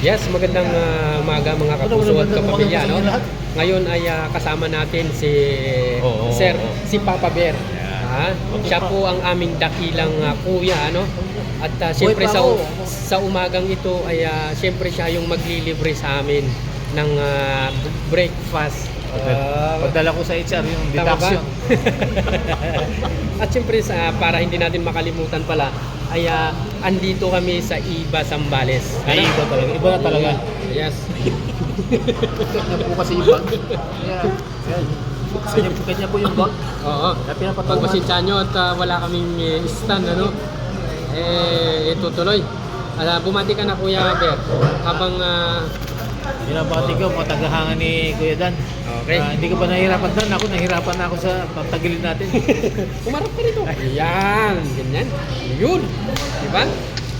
Yes, magandang ah, umaga mga kapuso at kapamilya. No? Ngayon ay ah, kasama natin si Oo, Sir, oo. si Papa Bear. Yan. Ah, siya po ang aming dakilang ah, kuya. Ano? At ah, siyempre sa, sa umagang ito ay ah, siyempre siya yung maglilibre sa amin ng ah, breakfast. Ah, Padala ko sa HR yung deduction. At siyempre sa para hindi natin makalimutan pala ay ah, andito kami sa Iba Sambales. Ay, iba talaga. Iba na talaga. Yes. Kanya po kasi yung bag. Kaya, kanya, kanya po yung bag. Oo. Kaya pinapatungan. Pagpasensya nyo at ah, wala kaming eh, stand ano. Eh ito tuloy. Ah, bumati ka na Kuya Ber habang ah, Binabati ko mga tagahangan ni Kuya Dan. Okay. Ah, hindi ka ba nahihirapan Dan? Ako nahihirapan na ako sa pagtagilid natin. Umarap ka rito. Ayan, ganyan. Yun. Diba?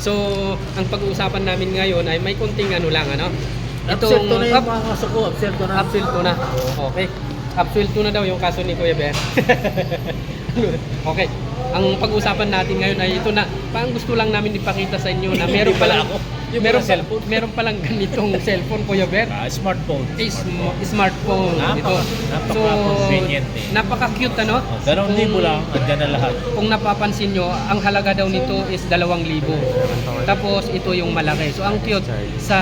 So, ang pag-uusapan namin ngayon ay may konting ano lang, ano? Absuelto na yung mga kaso ko. Absuelto na. absuelto na. Okay. Absuelto na daw yung kaso ni Kuya Ber. okay. Ang pag-uusapan natin ngayon ay ito na. Parang gusto lang namin ipakita sa inyo na meron pala palang ako. Yung meron pala cellphone. meron palang ganitong cellphone Kuya Ber. Ah, smartphone. is smartphone Napaka- ito. napaka-convenient eh. napaka-cute ano? Oh, dalawang libo lang. Andyan na lahat. Kung napapansin nyo, ang halaga daw nito is 2,000. Tapos ito yung malaki. So ang cute. Sa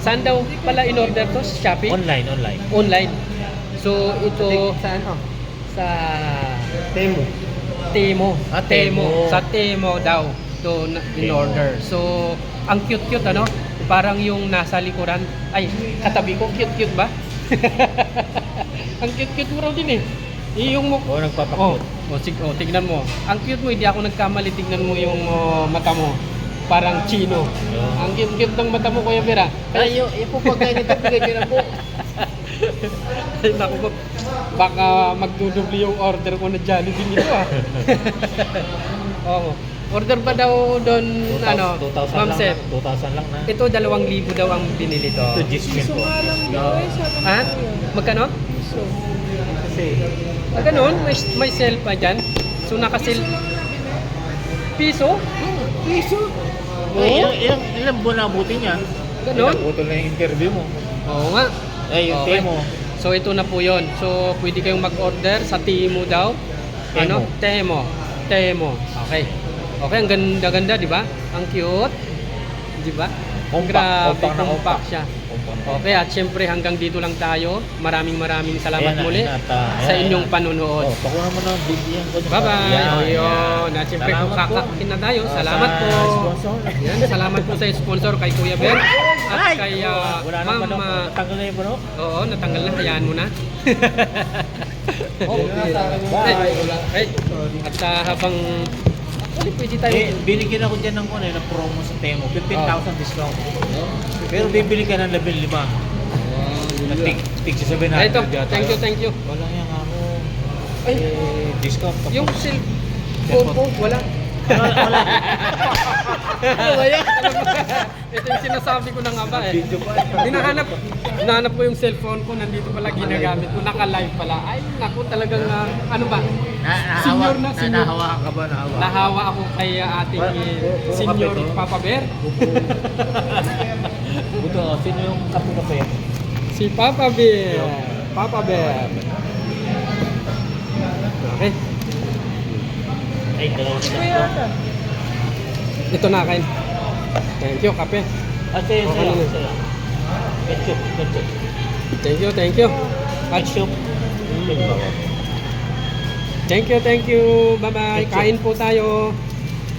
saan daw pala in order to? Shopee? Online, online. Online. So ito Sa ano? sa Temo. Temo. Ah, Temo. Sa Temo daw to in Temo. order. So ang cute-cute ano? Parang yung nasa likuran. Ay, katabi ko cute-cute ba? ang cute-cute mo raw din eh. Yung mo Oh, nagpapakot. oh, sig oh, tignan mo. Ang cute mo, hindi ako nagkamali. Tignan mo yung oh, mata mo. Parang chino. Ang cute-cute ng mata mo, Kuya Vera. Ay, yung, yung po pagkain nito, bigay ko na po. Ay, naku. Baka magdudubli yung order ko na Jollibee nito ah. Oo. Order ba daw doon, ano, 2,000 Ma'am lang. Seth? 2,000 lang na. Ito, 2,000 daw ang binili to. Ito, Gismin po. Ha? Magkano? Kasi, Ah, ganun? May, may sale pa dyan? So, nakasil... Piso? Piso. oh? ilang, ilang, ilang buwan na abutin niya? Ganun? Naputol na yung interview mo. Oo nga. Eh, yung Okay. Temo. So ito na po yon. So pwede kayong mag-order sa Timo daw. Ano? Temo. Temo. Okay. Okay, ang ganda-ganda, di ba? Ang cute. Di ba? Compact, Grabe, compact na compact siya. Okay, at syempre hanggang dito lang tayo. Maraming maraming salamat Ayan muli ayan ta- sa ayan, inyong ayan. panunood. Oh, pakuha mo na bigyan ko. Bye-bye. Ayun. At syempre kung kakakin na tayo, Oh, salamat sa po. sponsor. Yan, salamat po sa sponsor kay Kuya Ben at Ay! kay ah, Wala na Ma'am pa daw. ah, Tanggal na yung puno. Oo, natanggal na. Hayaan mo na. Oh, Ay, ay, at ah, habang... Actually, pwede tayo... Eh, binigyan ako dyan ng ano, ng promo sa Temo. 15,000 Oh. discount. Pero bibili ka ng 15. Na tig, tig sa 700 Ay, ito. yata Thank you, yun. thank you. Wala yan ako. Ay, Eh, discount. Yung cellphone ko, wala. Wala. wala. ano ba yan? Ito yung sinasabi ko na nga ba eh. Video pa. Hinahanap, hinahanap ko yung cellphone ko, nandito pala ginagamit ko, naka-live pala. Ay, naku, talagang, ah, ano ba? Na, Senior na, senior. nahawakan ka ba? Nahawakan. Nahawa ako kay ah, ating eh, puro- puro senior kape to. Papa Bear. Buto, oh, sino yung kape-kape? Si Papa Bear. Papa Bear. Okay. Ay, dalawa na. Ito na kain. Thank you, kape. Ah, sa'yo, Okay sa'yo. Ketchup, ketchup. Thank you, thank you. At Ketchup. thank you, thank you. Bye-bye. Kain po tayo.